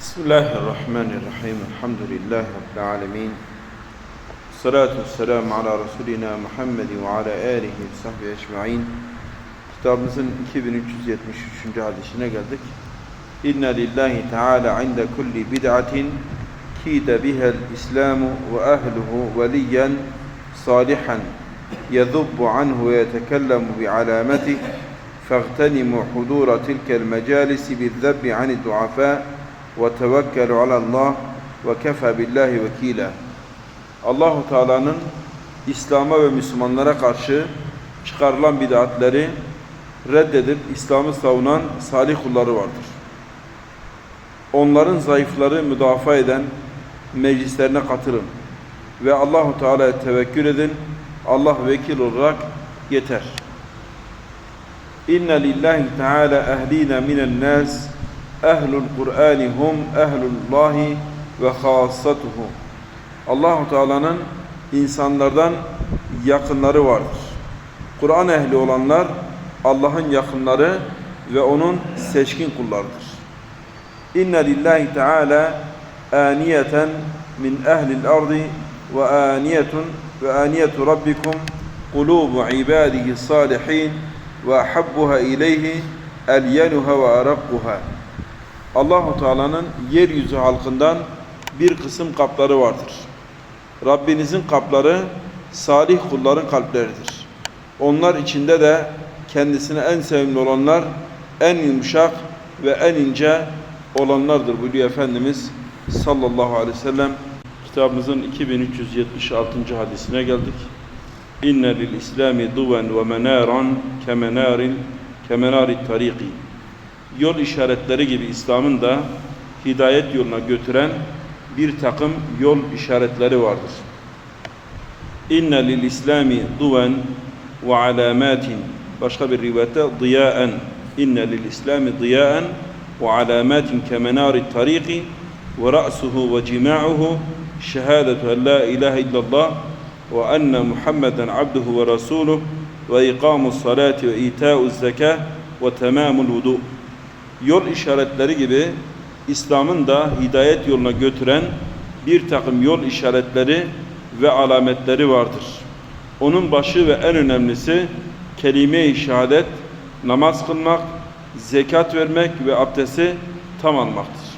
بسم الله الرحمن الرحيم الحمد لله رب العالمين الصلاة والسلام على ve ala alihi ve sahbihi ecmaîn. Kitabımızın 2373. hadisine geldik. İnna lillahi kulli bid'atin kide bihel İslamu ve ehluhu veliyen salihan yadhubbu anhu ve yetekellemu bi alametihi فاغتنموا حضور تلك المجالس بالذب عن الضعفاء وتوكلوا على الله وكفى بالله وكيلا Allahu Teala'nın İslam'a ve Müslümanlara karşı çıkarılan bid'atleri reddedip İslam'ı savunan salih kulları vardır. Onların zayıfları müdafaa eden meclislerine katılın ve Allahu Teala'ya tevekkül edin. Allah vekil olarak yeter. İnne lillahi teala ehlina minen nas ehlul Kur'ani hum ehlullahi ve hassatuhu. Allahu Teala'nın insanlardan yakınları vardır. Kur'an ehli olanlar Allah'ın yakınları ve onun seçkin kullarıdır. İnne lillahi teala aniyeten min ehlil ardi ve aniyetun ve aniyetu rabbikum kulubu ibadihi salihin ve habbuha ileyhi elyenuha ve arakkuha. Allahu Teala'nın yeryüzü halkından bir kısım kapları vardır. Rabbinizin kapları salih kulların kalpleridir. Onlar içinde de kendisine en sevimli olanlar, en yumuşak ve en ince olanlardır buyuruyor Efendimiz sallallahu aleyhi ve sellem. Kitabımızın 2376. hadisine geldik. İnne lil İslami duven ve menaran kemenarin kemenari tariki. Yol işaretleri gibi İslam'ın da hidayet yoluna götüren bir takım yol işaretleri vardır. İnne lil İslami duven ve alamatin. Başka bir rivayette diyaen. İnne lil İslami diyaen ve alamatin kemenari tariki ve ra'suhu ve cima'uhu şehadetu en la ilahe illallah ve enne Muhammeden abduhu ve rasuluh ve ikamus salati ve ita'uz zekâh ve temamul vudu. Yol işaretleri gibi İslam'ın da hidayet yoluna götüren bir takım yol işaretleri ve alametleri vardır. Onun başı ve en önemlisi kelime-i şehadet, namaz kılmak, zekat vermek ve abdesti tam almaktır.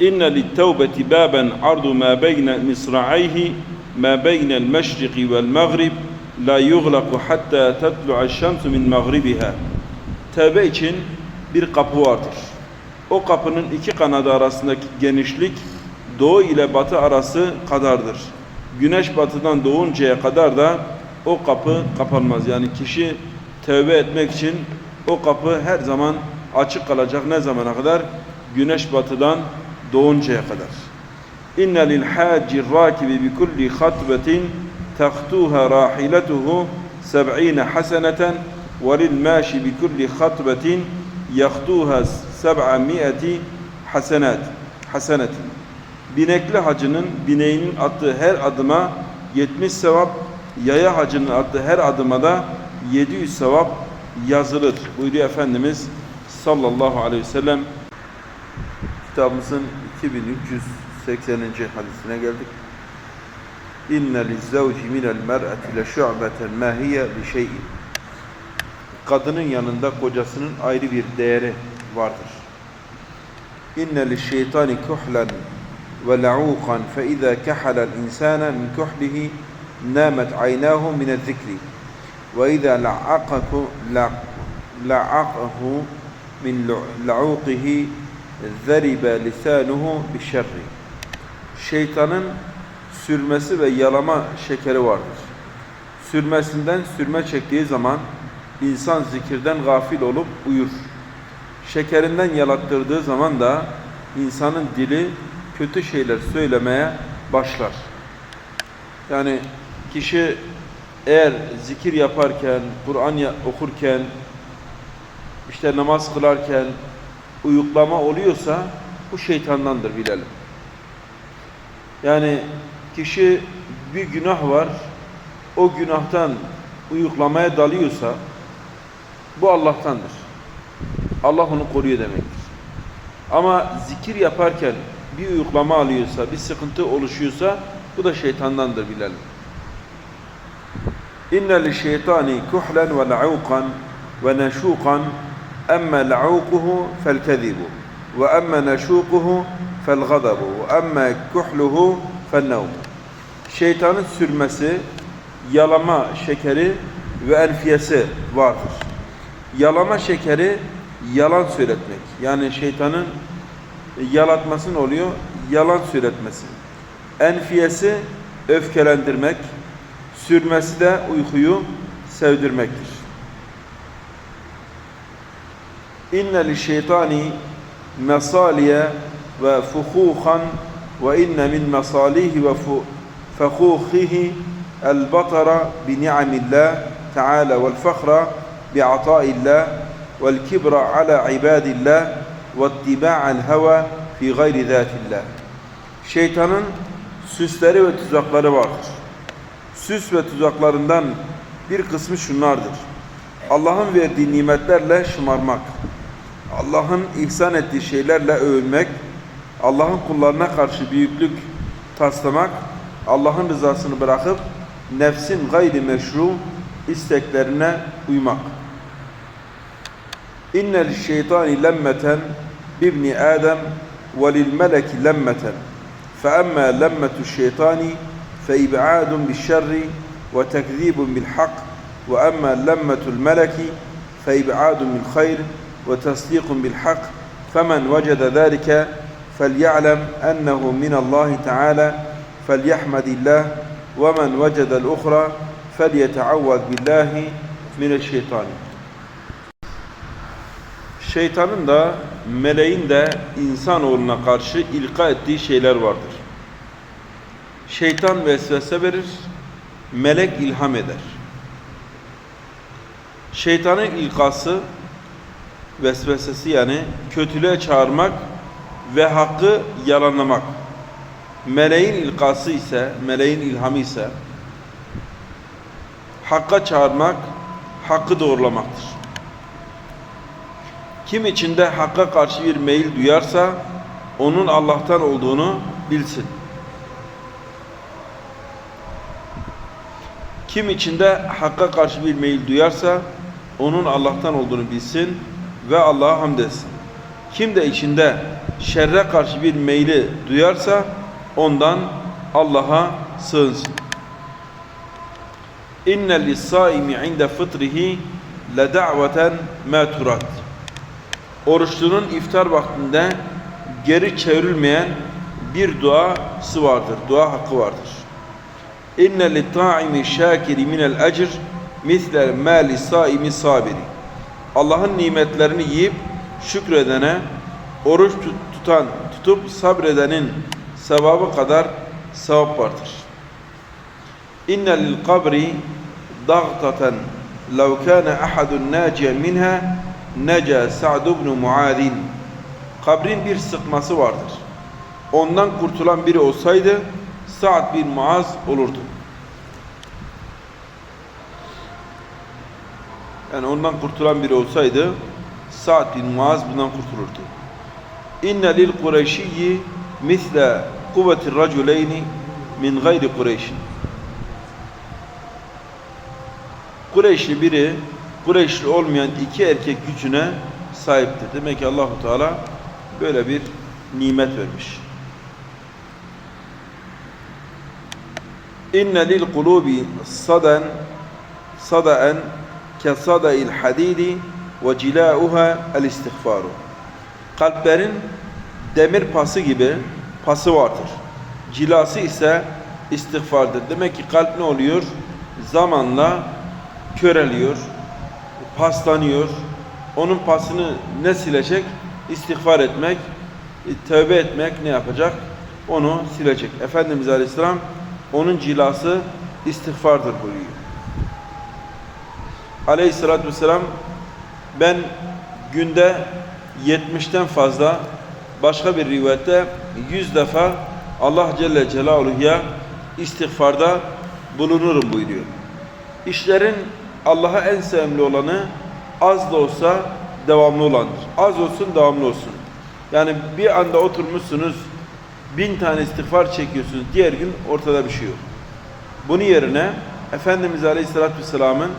İnne lit-tevbeti baben ardu ma beyne misra'ayhi ma beynel meşriki vel mağrib la yughlaqu hatta tatlu'a şemsu min mağribiha. Tevbe için bir kapı vardır. O kapının iki kanadı arasındaki genişlik doğu ile batı arası kadardır. Güneş batıdan doğuncaya kadar da o kapı kapanmaz. Yani kişi tevbe etmek için o kapı her zaman açık kalacak. Ne zamana kadar? Güneş batıdan doğuncaya kadar. İnne lil hacci rakibi bi kulli hatbetin tahtuha rahiletuhu seb'ine haseneten ve lil maşi bi kulli hatbetin yaktuha seb'a mi'eti hasenat hasenetin. Binekli hacının bineğinin attığı her adıma 70 sevap, yaya hacının attığı her adıma da 700 sevap yazılır. Buyuruyor Efendimiz sallallahu aleyhi ve sellem. Kitabımızın 2380. hadisine geldik. İnne lizzevci minel mer'eti le şu'beten ma hiye li şey'in. Kadının yanında kocasının ayrı bir değeri vardır. İnne li şeytani kuhlen ve la'uqan fe izâ kehalen insâne min kuhlihi nâmet aynâhu mine zikri ve izâ la'aqahu min la'uqihi zeribe lisanuhu bi şerri. Şeytanın sürmesi ve yalama şekeri vardır. Sürmesinden sürme çektiği zaman insan zikirden gafil olup uyur. Şekerinden yalattırdığı zaman da insanın dili kötü şeyler söylemeye başlar. Yani kişi eğer zikir yaparken, Kur'an okurken, işte namaz kılarken uyuklama oluyorsa bu şeytandandır bilelim. Yani kişi bir günah var, o günahtan uyuklamaya dalıyorsa bu Allah'tandır. Allah onu koruyor demektir. Ama zikir yaparken bir uyuklama alıyorsa, bir sıkıntı oluşuyorsa bu da şeytandandır bilelim. İnne li şeytani kuhlen ve la'ukan ve neşukan emme la'ukuhu fel kezibu ve emme neşukuhu fel gadabu ve emme kuhluhu fel nevm. Şeytanın sürmesi, yalama şekeri ve enfiyesi vardır. Yalama şekeri yalan söyletmek. Yani şeytanın yalatması ne oluyor? Yalan söyletmesi. Enfiyesi öfkelendirmek, sürmesi de uykuyu sevdirmektir. İnne li şeytani mesaliye ve fuhuhan ve inne min mesalihi ve fuhuhihi el batara bi ni'amillah teala vel fakhra bi ataillah vel kibra ala ibadillah ve ittiba'al heva fi gayri zatillah. Şeytanın süsleri ve tuzakları vardır. Süs ve tuzaklarından bir kısmı şunlardır. Allah'ın verdiği nimetlerle şımarmak, Allah'ın ihsan ettiği şeylerle övünmek, Allah'ın kullarına karşı büyüklük taslamak, Allah'ın rızasını bırakıp nefsin gayri meşru isteklerine uymak. Lemmeten bibni Adem ve lil meleki lemmeten. فأما لمة الشيطان فإبعاد بالشر وتكذيب بالحق وأما لمة الملك فإبعاد بالخير وتصديق بالحق فمن وجد ذلك فليعلم أنه من الله تعالى فليحمد الله ومن وجد الأخرى فليتعوذ بالله من الشيطان Şeytanın da meleğin de insanoğluna karşı ilka ettiği şeyler vardır. Şeytan vesvese verir, melek ilham eder. Şeytanın ilkası, vesvesesi yani kötülüğe çağırmak ve hakkı yalanlamak. Meleğin ilkası ise, meleğin ilhamı ise hakka çağırmak, hakkı doğrulamaktır. Kim içinde hakka karşı bir meyil duyarsa onun Allah'tan olduğunu bilsin. Kim içinde hakka karşı bir meyil duyarsa onun Allah'tan olduğunu bilsin ve Allah'a hamd etsin. Kim de içinde şerre karşı bir meyli duyarsa ondan Allah'a sığınsın. İnne lis-saimi inde fıtrihi le da'veten ma turat. Oruçlunun iftar vaktinde geri çevrilmeyen bir duası vardır. Dua hakkı vardır. İnne lit-ta'imi şakiri minel ecr misle ma lis-saimi sabiri. Allah'ın nimetlerini yiyip şükredene, oruç tutan, tutup sabredenin sevabı kadar sevap vardır. İnne lil kabri dağtaten lev kana ahadun naciye minha neca Sa'd ibn Muad'in. Kabrin bir sıkması vardır. Ondan kurtulan biri olsaydı Sa'd bin Muaz olurdu. Yani ondan kurtulan biri olsaydı Sa'd bin Muaz bundan kurtulurdu. İnne lil Kureyşiyyi misle kuvvetir raculeyni min gayri Kureyşin. Kureyşli biri Kureyşli olmayan iki erkek gücüne sahiptir. Demek ki Allahu Teala böyle bir nimet vermiş. İnne lil kulubi sadan sadaen ke sada'il hadidi ve cilauha el istiğfaru. Kalplerin demir pası gibi pası vardır. Cilası ise istiğfardır. Demek ki kalp ne oluyor? Zamanla köreliyor, paslanıyor. Onun pasını ne silecek? İstiğfar etmek, tövbe etmek ne yapacak? Onu silecek. Efendimiz Aleyhisselam onun cilası istiğfardır buyuruyor. Aleyhisselatü Vesselam ben günde 70'ten fazla başka bir rivayette 100 defa Allah Celle Celaluhu'ya istiğfarda bulunurum buyuruyor. İşlerin Allah'a en sevimli olanı az da olsa devamlı olandır. Az olsun devamlı olsun. Yani bir anda oturmuşsunuz, bin tane istiğfar çekiyorsunuz, diğer gün ortada bir şey yok. Bunun yerine Efendimiz Aleyhisselatü Vesselam'ın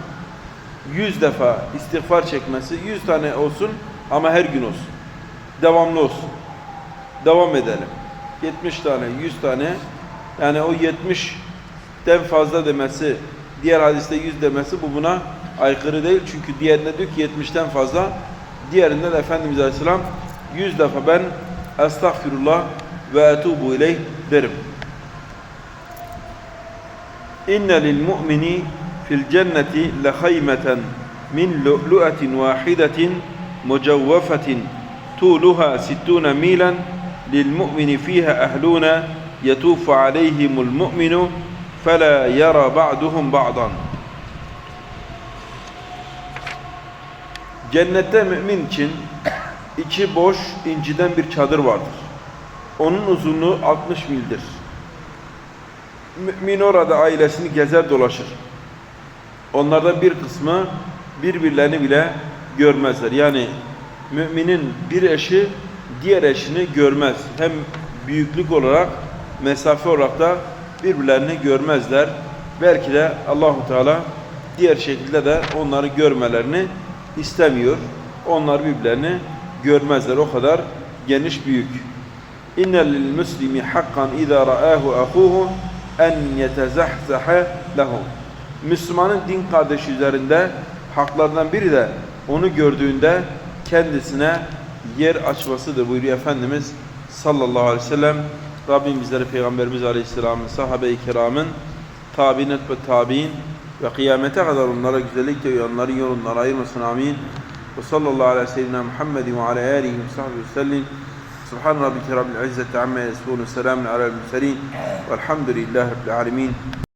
100 defa istiğfar çekmesi 100 tane olsun ama her gün olsun. Devamlı olsun. Devam edelim. 70 tane, 100 tane yani o 70'den fazla demesi, Diğer hadiste 100 demesi bu buna aykırı değil. Çünkü diğerinde diyor ki 70'ten fazla. Diğerinde de Efendimiz Aleyhisselam 100 defa ben estağfirullah ve etubu ileyh derim. İnne lil mu'mini fil cenneti lehaymeten min lu'lu'atin vahidetin mucevvefetin tuluha sittune milen lil mu'mini fiha ehlune yetufu aleyhimul mu'minu فلا يرى بعضهم بعضا Cennette mümin için içi boş inciden bir çadır vardır. Onun uzunluğu 60 mildir. Mümin orada ailesini gezer dolaşır. Onlardan bir kısmı birbirlerini bile görmezler. Yani müminin bir eşi diğer eşini görmez. Hem büyüklük olarak, mesafe olarak da birbirlerini görmezler. Belki de Allahu Teala diğer şekilde de onları görmelerini istemiyor. Onlar birbirlerini görmezler. O kadar geniş büyük. İnne lil muslimi hakkan iza ra'ahu ahuhu en yetezahzaha lehu. Müslümanın din kardeşi üzerinde haklardan biri de onu gördüğünde kendisine yer açmasıdır buyuruyor Efendimiz sallallahu aleyhi ve sellem. Rabbim bizleri Peygamberimiz aleyhisselamın, sahabe-i kiramın, tabi'in ve tabi'in ve kıyamete kadar onlara güzellikle uyanların yolundan ayırmasın amin. Ve sallallahu aleyhi ve seyyidina Muhammedin ve ala alihi ve sahbihi ve sellim. Subhan rabbike rabbil izzeti amma yasifun. Selamun alel murselin. Velhamdülillahi rabbil alemin.